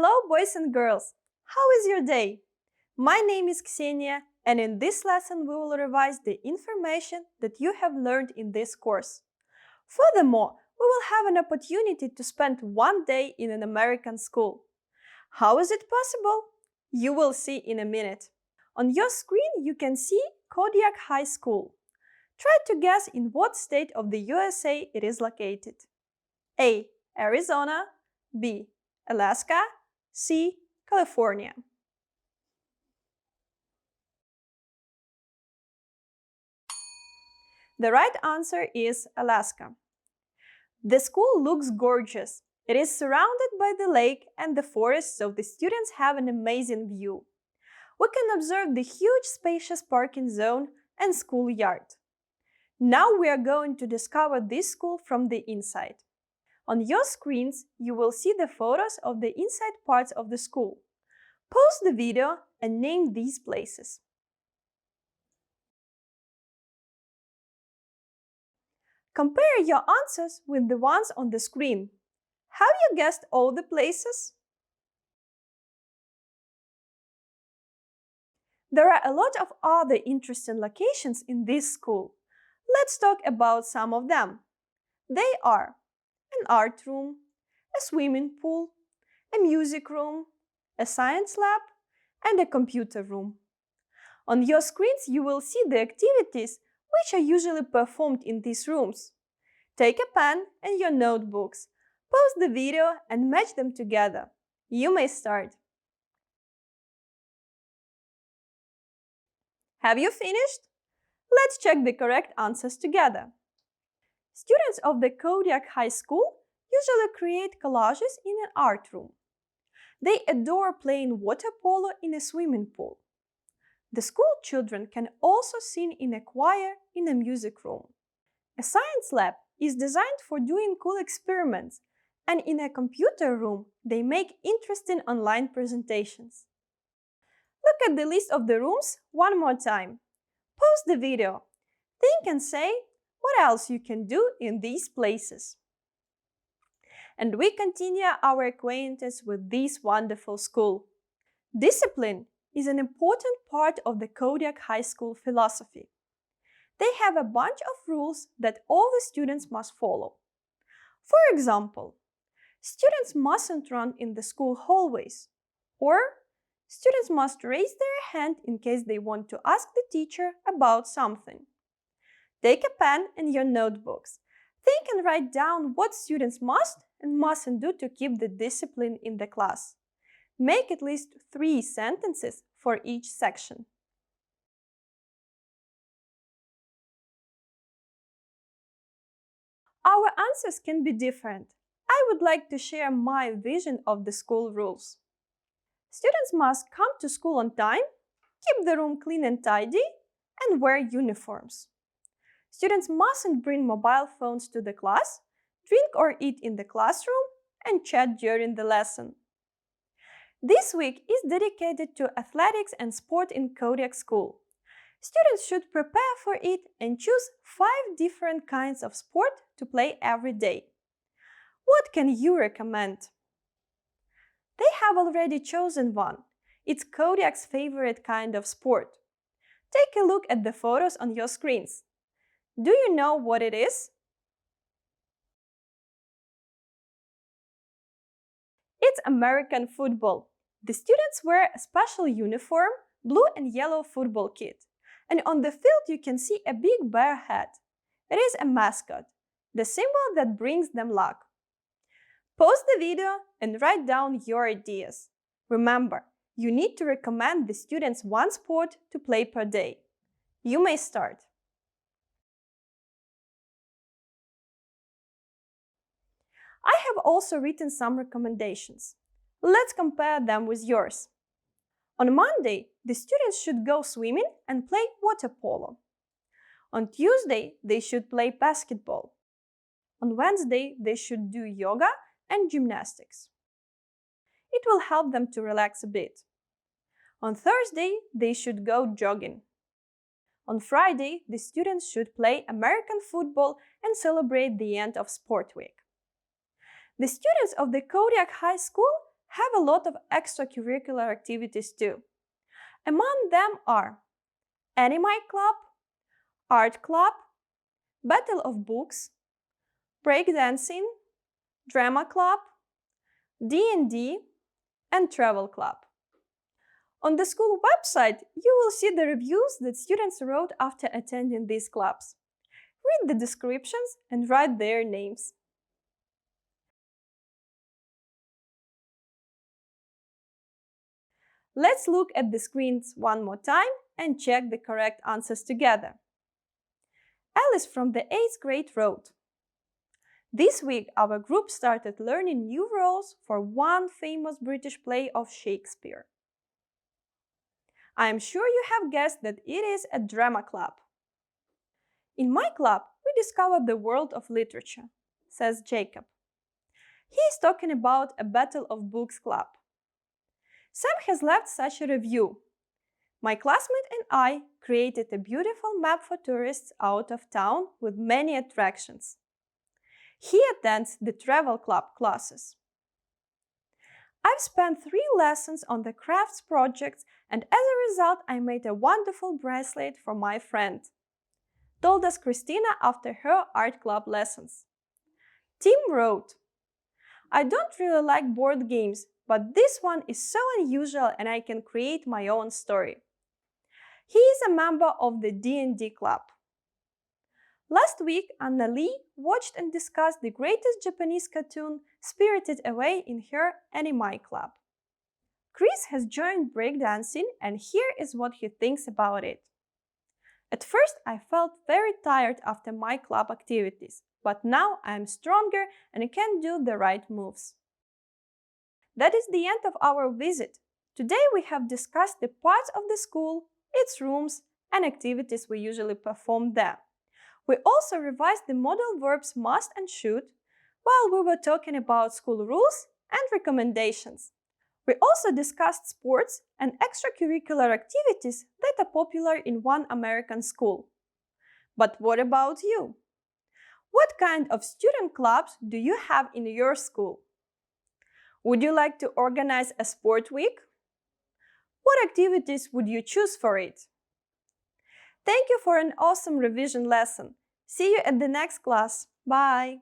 Hello, boys and girls! How is your day? My name is Ksenia, and in this lesson we will revise the information that you have learned in this course. Furthermore, we will have an opportunity to spend one day in an American school. How is it possible? You will see in a minute. On your screen you can see Kodiak High School. Try to guess in what state of the USA it is located. A. Arizona B. Alaska C. California The right answer is Alaska. The school looks gorgeous. It is surrounded by the lake and the forest, so the students have an amazing view. We can observe the huge spacious parking zone and schoolyard. Now we are going to discover this school from the inside. On your screens, you will see the photos of the inside parts of the school. Pause the video and name these places. Compare your answers with the ones on the screen. Have you guessed all the places? There are a lot of other interesting locations in this school. Let's talk about some of them. They are an art room, a swimming pool, a music room, a science lab, and a computer room. On your screens you will see the activities which are usually performed in these rooms. Take a pen and your notebooks, pause the video and match them together. You may start. Have you finished? Let's check the correct answers together. Students of the Kodiak High School usually create collages in an art room. They adore playing water polo in a swimming pool. The school children can also sing in a choir in a music room. A science lab is designed for doing cool experiments, and in a computer room, they make interesting online presentations. Look at the list of the rooms one more time. Pause the video. Think and say what else you can do in these places. And we continue our acquaintance with this wonderful school. Discipline is an important part of the Kodiak High School philosophy. They have a bunch of rules that all the students must follow. For example, students mustn't run in the school hallways, or students must raise their hand in case they want to ask the teacher about something. Take a pen and your notebooks. Think and write down what students must and mustn't do to keep the discipline in the class. Make at least three sentences for each section. Our answers can be different. I would like to share my vision of the school rules. Students must come to school on time, keep the room clean and tidy, and wear uniforms. Students mustn't bring mobile phones to the class, drink or eat in the classroom, and chat during the lesson. This week is dedicated to athletics and sport in Kodiak School. Students should prepare for it and choose five different kinds of sport to play every day. What can you recommend? They have already chosen one. It's Kodiak's favorite kind of sport. Take a look at the photos on your screens. Do you know what it is? It's American football. The students wear a special uniform, blue and yellow football kit. And on the field you can see a big bear head. It is a mascot, the symbol that brings them luck. Pause the video and write down your ideas. Remember, you need to recommend the students one sport to play per day. You may start. I have also written some recommendations. Let's compare them with yours. On Monday, the students should go swimming and play water polo. On Tuesday, they should play basketball. On Wednesday, they should do yoga and gymnastics. It will help them to relax a bit. On Thursday, they should go jogging. On Friday, the students should play American football and celebrate the end of Sport Week. The students of the Kodiak High School have a lot of extracurricular activities too. Among them are Anime Club, Art Club, Battle of Books, Breakdancing, Drama Club, D&D, and Travel Club. On the school website, you will see the reviews that students wrote after attending these clubs. Read the descriptions and write their names. Let's look at the screens one more time and check the correct answers together. Alice from the 8th grade wrote, This week our group started learning new roles for one famous British play of Shakespeare. I am sure you have guessed that it is a drama club. In my club, we discovered the world of literature, says Jacob. He is talking about a Battle of Books club. Sam has left such a review. My classmate and I created a beautiful map for tourists out of town with many attractions. He attends the travel club classes. I've spent three lessons on the crafts projects and as a result I made a wonderful bracelet for my friend. Told us Christina after her art club lessons. Tim wrote, I don't really like board games, but this one is so unusual and I can create my own story. He is a member of the D&D club. Last week, Anna Lee watched and discussed the greatest Japanese cartoon, Spirited Away, in her Anime Club. Chris has joined breakdancing and here is what he thinks about it. At first, I felt very tired after my club activities, but now I am stronger and can do the right moves. That is the end of our visit. Today we have discussed the parts of the school, its rooms, and activities we usually perform there. We also revised the modal verbs must and should while we were talking about school rules and recommendations. We also discussed sports and extracurricular activities that are popular in one American school. But what about you? What kind of student clubs do you have in your school? Would you like to organize a sport week? What activities would you choose for it? Thank you for an awesome revision lesson. See you at the next class. Bye!